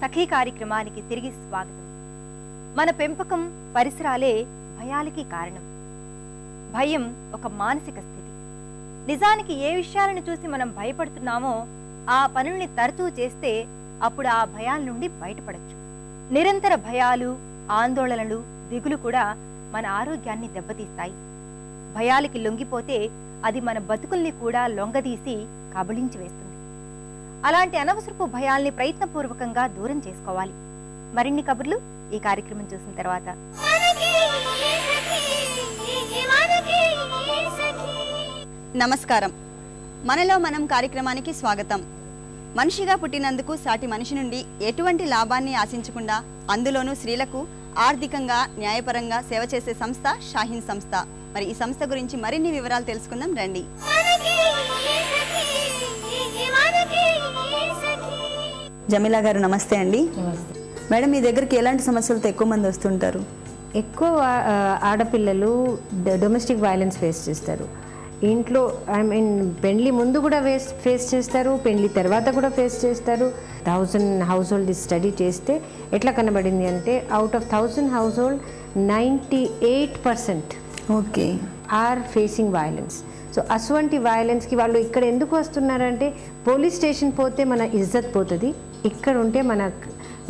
సఖీ కార్యక్రమానికి తిరిగి స్వాగతం. మన పెంపకం పరిసరాలే భయాలకి కారణం. భయం ఒక మానసిక స్థితి. నిజానికి ఏ విషయాలను చూసి మనం భయపడుతున్నామో ఆ పనుల్ని తరచూ చేస్తే అప్పుడు ఆ భయాల నుండి బయటపడచ్చు. నిరంతర భయాలు ఆందోళనలు దిగులు కూడా మన ఆరోగ్యాన్ని దెబ్బతీస్తాయి. భయాలకి లొంగిపోతే అది మన బతుకుల్ని కూడా లొంగదీసి కబళించి వేస్తుంది. అలాంటి అనవసరపు భయాల్ని ప్రయత్నపూర్వకంగా దూరం చేసుకోవాలి. మరిన్ని కబుర్లు ఈ కార్యక్రమం చూసిన తర్వాత. నమస్కారం. మనలో మనం కార్యక్రమానికి స్వాగతం. మనిషిగా పుట్టినందుకు సాటి మనిషి నుండి ఎటువంటి లాభాన్ని ఆశించకుండా అందులోనూ స్త్రీలకు ఆర్థికంగా న్యాయపరంగా సేవ చేసే సంస్థ షాహీన్ సంస్థ. మరి ఈ సంస్థ గురించి మరిన్ని వివరాలు తెలుసుకుందాం రండి. జమీలా గారు నమస్తే అండి. మేడం మీ దగ్గరికి ఎలాంటి సమస్యలతో ఎక్కువ మంది వస్తుంటారు? ఎక్కువ ఆడపిల్లలు డొమెస్టిక్ వైలెన్స్ ఫేస్ చేస్తారు. ఇంట్లో ఐ మీన్ పెళ్ళి ముందు కూడా వేస్ ఫేస్ చేస్తారు పెళ్ళి తర్వాత కూడా ఫేస్ చేస్తారు. థౌజండ్ హౌస్ హోల్డ్ స్టడీ చేస్తే ఎట్లా కనబడింది అంటే out of thousand household ninety eight percent okay. Are facing violence. So అటువంటి వైలెన్స్కి వాళ్ళు ఇక్కడ ఎందుకు వస్తున్నారంటే పోలీస్ స్టేషన్ పోతే మన ఇజ్జత్ పోతుంది ఇక్కడ ఉంటే మన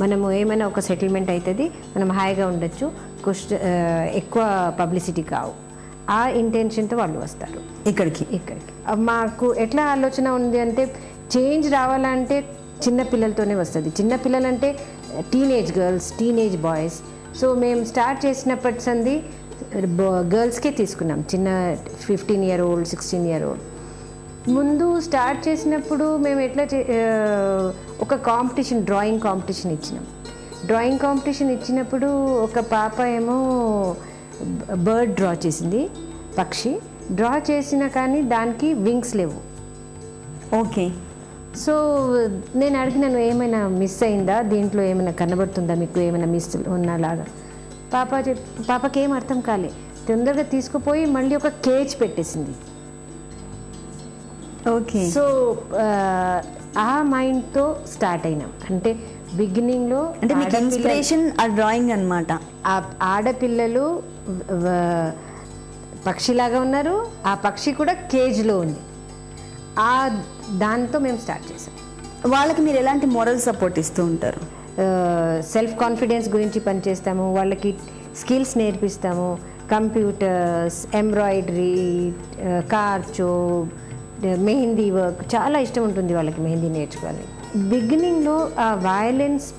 మనము ఏమైనా ఒక సెటిల్మెంట్ అవుతుంది మనం హాయిగా ఉండొచ్చు. ఎక్కువ పబ్లిసిటీ కావు. ఆ ఇంటెన్షన్తో వాళ్ళు వస్తారు. ఇక్కడికి? ఇక్కడికి. మాకు ఎట్లా ఆలోచన ఉంది అంటే చేంజ్ రావాలంటే చిన్న పిల్లలతోనే వస్తుంది. చిన్న పిల్లలంటే teenage girls teenage boys. So మేము స్టార్ట్ చేసినప్పటి సంది గర్ల్స్కే తీసుకున్నాం. చిన్న fifteen year old sixteen year old. ముందు స్టార్ట్ చేసినప్పుడు మేము ఎట్లా ఒక కాంపిటీషన్ డ్రాయింగ్ కాంపిటీషన్ ఇచ్చినాం. డ్రాయింగ్ కాంపిటీషన్ ఇచ్చినప్పుడు ఒక పాప ఏమో బర్డ్ డ్రా చేసింది పక్షి. డ్రా చేసిన కానీ దానికి వింగ్స్ లేవు. ఓకే. సో నేను అడిగినాను ఏమైనా మిస్ అయిందా? దీంట్లో ఏమైనా కనబడుతుందా మీకు? ఏమైనా మిస్ ఉన్నలాగా? పాప చెప్ పాపకి ఏం అర్థం కాలే. తొందరగా తీసుకుపోయి మళ్ళీ ఒక కేజ్ పెట్టేసింది. ఓకే సో ఆ, ఆ మైండ్తో స్టార్ట్ అయినాం. అంటే బిగినింగ్లో అంటే మీకు ఇన్స్పిరేషన్ ఆ డ్రాయింగ్ అన్నమాట. ఆడపిల్లలు పక్షిలాగా ఉన్నారు. ఆ పక్షి కూడా కేజ్లో ఉంది. ఆ దాంతో మేము స్టార్ట్ చేసాం. వాళ్ళకి మీరు ఎలాంటి మోరల్ సపోర్ట్ ఇస్తూ ఉంటారు? సెల్ఫ్ కాన్ఫిడెన్స్ గురించి పనిచేస్తాము. వాళ్ళకి స్కిల్స్ నేర్పిస్తాము. కంప్యూటర్స్ ఎంబ్రాయిడరీ కార్చో మెహందీ వర్క్ చాలా ఇష్టం ఉంటుంది వాళ్ళకి మెహందీ నేర్చుకోవాలి. బిగినింగ్లో ఆ వయలెన్స్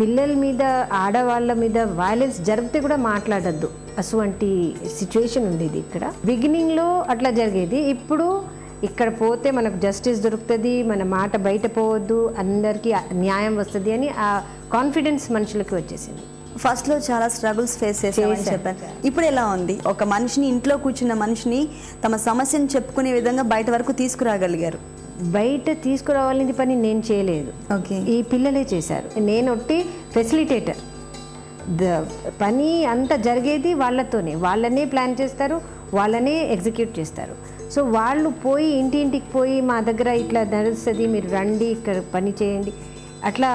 పిల్లల మీద ఆడవాళ్ళ మీద వయలెన్స్ జరిగితే కూడా మాట్లాడద్దు. అటువంటి సిచ్యువేషన్ ఉండేది ఇక్కడ. బిగినింగ్లో అట్లా జరిగేది. ఇప్పుడు ఇక్కడ పోతే మనకు జస్టిస్ దొరుకుతుంది మన మాట బయట పోవద్దు అందరికీ న్యాయం వస్తుంది అని ఆ కాన్ఫిడెన్స్ మనుషులకి వచ్చేసింది. ఫస్ట్లో చాలా స్ట్రగుల్స్ ఫేస్ చేసామని చేశాం. చెప్పారు ఇప్పుడు ఎలా ఉంది? ఒక మనిషిని ఇంట్లో కూర్చున్న మనిషిని తమ సమస్యను చెప్పుకునే విధంగా బయట వరకు తీసుకురాగలిగారు. బయట తీసుకురావాలని పని నేను చేయలేదు. ఓకే. ఈ పిల్లలే చేశారు. నేను ఒట్టి ఫెసిలిటేటర్ ద పని అంతా జరిగేది వాళ్ళతోనే. వాళ్ళనే ప్లాన్ చేస్తారు వాళ్ళనే ఎగ్జిక్యూట్ చేస్తారు. సో వాళ్ళు పోయి ఇంటి ఇంటికి పోయి మా దగ్గర ఇట్లా నడుస్తుంది మీరు రండి ఇక్కడ పని చేయండి. అట్లా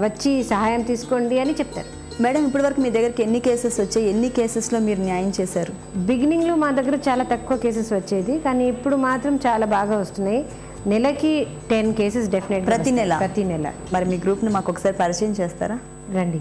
వచ్చి సహాయం తీసుకోండి అని చెప్తారు. మేడం ఇప్పటి వరకు మీ దగ్గరికి ఎన్ని కేసెస్ వచ్చాయి? ఎన్ని కేసెస్లో మీరు న్యాయం చేశారు? బిగినింగ్లో మా దగ్గర చాలా తక్కువ కేసెస్ వచ్చేది కానీ ఇప్పుడు మాత్రం చాలా బాగా వస్తున్నాయి. నెలకి టెన్ కేసెస్ డెఫినెట్ ప్రతి నెల? ప్రతి నెల. మరి మీ గ్రూప్ని మాకు ఒకసారి పరిచయం చేస్తారా? రండి.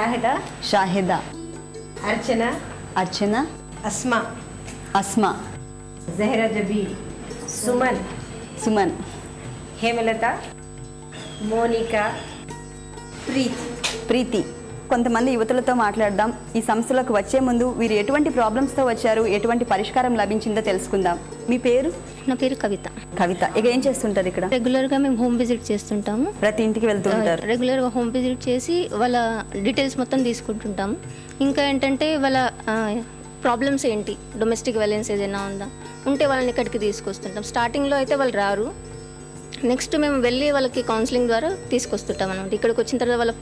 शाहिदा शाहिदा अर्चना अर्चना अस्मा अस्मा जहरा जबीर सुमन सुमन हेमलता मोनिका प्रीति। प्रीति। కొంతమంది యువతులతో మాట్లాడదాం. ఈ సంస్థలకు వచ్చే ముందు వీరు ఎటువంటి ప్రాబ్లమ్స్తో వచ్చారు? ఎటువంటి పరిష్కారం లభించిందో తెలుసుకుందాం. మీ పేరు? నా పేరు కవిత. కవిత. ఇక ఏం చేస్తుంటారు ఇక్కడ? రెగ్యులర్గా మేము హోమ్ విజిట్ చేస్తుంటాము. ప్రతి ఇంటికి వెళ్తూ ఉంటారు రెగ్యులర్గా హోమ్ విజిట్ చేసి వాళ్ళ డీటెయిల్స్ మొత్తం తీసుకుంటుంటాము. ఇంకా ఏంటంటే వాళ్ళ ప్రాబ్లమ్స్ ఏంటి? డొమెస్టిక్ వైలెన్స్ ఏదైనా ఉందా? ఉంటే వాళ్ళని ఇక్కడికి తీసుకొస్తుంటాం స్టార్టింగ్లో అయితే వాళ్ళు రారు. నెక్స్ట్ మేము వెళ్ళి వాళ్ళకి కౌన్సిలింగ్ ద్వారా తీసుకొస్తుంటాం అనమాట ఇక్కడికి వచ్చిన తర్వాత వాళ్ళ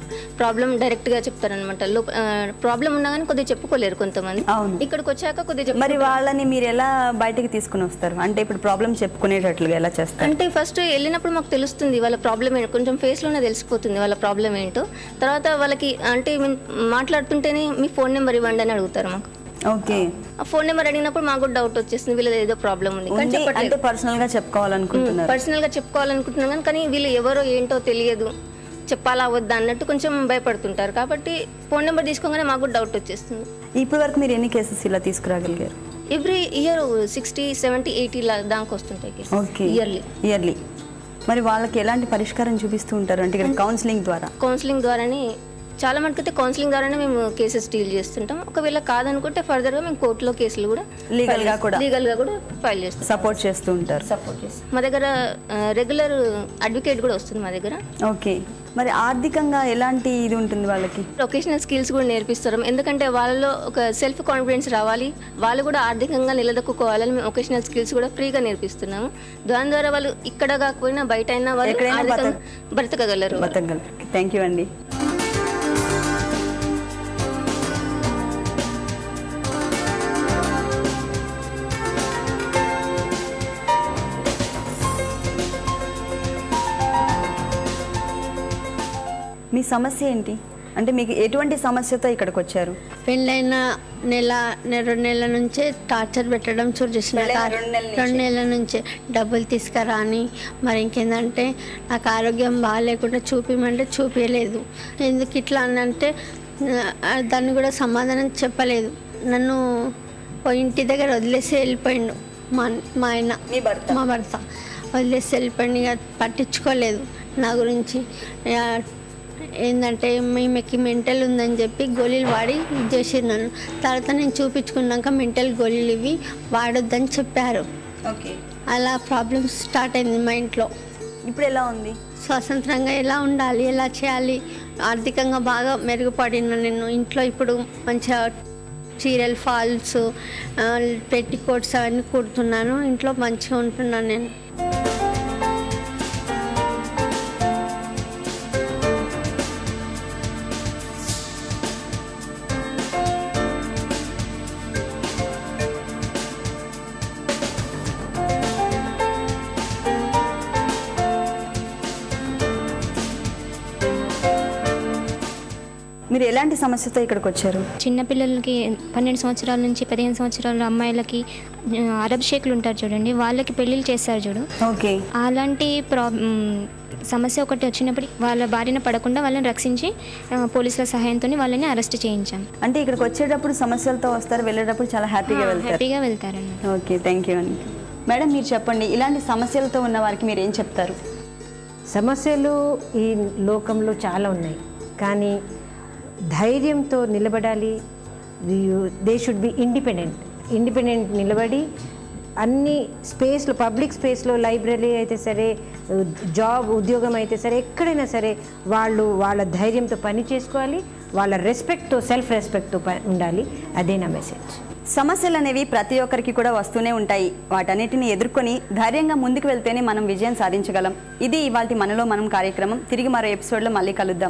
ప్రాబ్లం డైరెక్ట్గా చెప్తారనమాట లో ప్రాబ్లం ఉన్నా కానీ కొద్దిగా చెప్పుకోలేరు కొంతమంది. ఇక్కడికి వచ్చాక కొద్దిగా మరి. వాళ్ళని మీరు ఎలా బయటకి తీసుకుని వస్తారు? అంటే ఇప్పుడు ప్రాబ్లం చెప్పుకునేటట్లుగా ఎలా చేస్తారు? అంటే ఫస్ట్ వెళ్ళినప్పుడు మాకు తెలుస్తుంది వాళ్ళ ప్రాబ్లం ఏంటో. కొంచెం ఫేస్లోనే తెలిసిపోతుంది వాళ్ళ ప్రాబ్లం ఏంటో. తర్వాత వాళ్ళకి అంటే మేము మాట్లాడుతుంటేనే మీ ఫోన్ నెంబర్ ఇవ్వండి అని అడుగుతారు మాకు. ఓకే. ఆ ఫోన్ నెంబర్ అడిగినప్పుడు మాకు డౌట్ వచ్చేస్తుంది వీళ్ళది ఏదో ప్రాబ్లం ఉంది. కానీ అంటే పర్సనల్గా చెప్పుకోవాలనుకుంటున్నారు. పర్సనల్గా చెప్పుకోవాలనుకుంటున్నాం కానీ కానీ వీళ్ళు ఎవరో ఏంటో తెలియదు. చెప్పాలా వద్దా అన్నట్టు కొంచెం భయపడుతుంటారు. కాబట్టి ఫోన్ నెంబర్ తీసుకోగానే మాకు డౌట్ వచ్చేస్తుంది ఇప్పటి వరకు మీరు ఎన్ని కేసెస్ ఇలా తీసుకురాగలిగారు? Every year sixty seventy eighty దాకా వస్తుంటాయి ఓకే. ఇయర్లీ ఇయర్లీ మరి వాళ్ళకి ఎలాంటి పరిష్కారం చూపిస్తూ ఉంటారు? అంటే ఇక్కడ కౌన్సిలింగ్ ద్వారా. కౌన్సిలింగ్ ద్వారానే చాలా మటుకైతే కౌన్సిలింగ్ ద్వారానే మేము కేసెస్ డీల్ చేస్తుంటాం. ఒకవేళ కాదనుకుంటే ఫర్దర్గా మేము కోర్టులో కేసులు కూడా Legal గా కూడా. లీగల్గా కూడా ఫైల్ చేస్తాం. సపోర్ట్ చేస్తూ ఉంటారు. సపోర్ట్ చేస్తాం. మా దగ్గర రెగ్యులర్ అడ్వకేట్ కూడా వస్తుంది మా దగ్గర. ఓకే మరి ఆర్థికంగా ఎలాంటి ఇది ఉంటుంది వాళ్ళకి? ప్రొఫెషనల్ స్కిల్స్ కూడా నేర్పిస్తారు. ఎందుకంటే వాళ్ళలో ఒక సెల్ఫ్ కాన్ఫిడెన్స్ రావాలి. వాళ్ళు కూడా ఆర్థికంగా నిలదొక్కుకోవాలని మేము ఒకేషనల్ స్కిల్స్ కూడా ఫ్రీగా నేర్పిస్తున్నాము. దాని ద్వారా వాళ్ళు ఇక్కడ కాకపోయినా బయట అయినా వాళ్ళు బ్రతకగలరు. థ్యాంక్ యూ అండి. మీ సమస్య ఏంటి? అంటే మీకు ఎటువంటి సమస్యతో ఇక్కడికి వచ్చారు పెళ్ళైన నెల రెండు నెలల నుంచే టార్చర్ పెట్టడం చూడు చేసిన రెండు నెలల నుంచే. డబ్బులు తీసుకురా అని మరి ఇంకేందంటే నాకు ఆరోగ్యం బాగాలేకుండా చూపిమంటే చూపించలేదు ఎందుకు ఇట్లా అని అంటే దాన్ని కూడా సమాధానం చెప్పలేదు. నన్ను ఇంటి దగ్గర వదిలేసి వెళ్ళిపోయిండు మా మా ఆయన. మీ భర్త. వదిలేసి వెళ్ళిపోయింది పట్టించుకోలేదు. నా గురించి ఏంటంటే మేమకి మెంటల్ ఉందని చెప్పి గోళీలు వాడి ఇది చేసి నన్ను తర్వాత నేను చూపించుకున్నాక మెంటల్ గోళీలు ఇవి వాడొద్దని చెప్పారు. ఓకే. అలా ప్రాబ్లమ్స్ స్టార్ట్ అయింది మా ఇంట్లో. ఇప్పుడు ఎలా ఉంది? స్వతంత్రంగా ఎలా ఉండాలి? ఎలా చేయాలి? ఆర్థికంగా బాగా మెరుగుపడిన నేను ఇంట్లో ఇప్పుడు మంచిగా చీరల్ ఫాల్స్ పెట్టి కోట్స్ అవన్నీ కుడుతున్నాను. ఇంట్లో మంచిగా ఉంటున్నాను నేను. మీరు ఎలాంటి సమస్యతో ఇక్కడికి వచ్చారు? చిన్నపిల్లలకి పన్నెండు సంవత్సరాల నుంచి పదిహేను సంవత్సరాల అమ్మాయిలకి అరబ్ షేక్లు ఉంటారు చూడండి వాళ్ళకి పెళ్ళిళ్ళు చేస్తారు చూడు. ఓకే. అలాంటి ప్రా మ్, సమస్య ఒకటి వచ్చినప్పుడు వాళ్ళ బారిన పడకుండా వాళ్ళని రక్షించి పోలీసుల సహాయంతో వాళ్ళని అరెస్ట్ చేయించాం. అంటే ఇక్కడికి వచ్చేటప్పుడు సమస్యలతో వస్తారు వెళ్ళేటప్పుడు చాలా హ్యాపీగా వెళ్తారు. హ్యాపీగా వెళ్తారన్నమాట. ఓకే థ్యాంక్ యూ అండి. మేడం మీరు చెప్పండి ఇలాంటి సమస్యలతో ఉన్న వారికి మీరు ఏం చెప్తారు? సమస్యలు ఈ లోకంలో చాలా ఉన్నాయి. కానీ ధైర్యంతో నిలబడాలి. They should be independent independent నిలబడి అన్ని స్పేస్లో పబ్లిక్ స్పేస్లో లైబ్రరీ అయితే సరే జాబ్ ఉద్యోగం అయితే సరే ఎక్కడైనా సరే వాళ్ళు వాళ్ళ ధైర్యంతో పని చేసుకోవాలి. వాళ్ళ రెస్పెక్ట్తో సెల్ఫ్ రెస్పెక్ట్తో ఉండాలి. అదే నా మెసేజ్ సమస్యలు అనేవి ప్రతి ఒక్కరికి కూడా వస్తూనే ఉంటాయి. వాటన్నిటిని ఎదుర్కొని ధైర్యంగా ముందుకు వెళ్తేనే మనం విజయం సాధించగలం. ఇది ఇవాళ మనలో మనం కార్యక్రమం. తిరిగి మరో ఎపిసోడ్లో మళ్ళీ కలుద్దాం.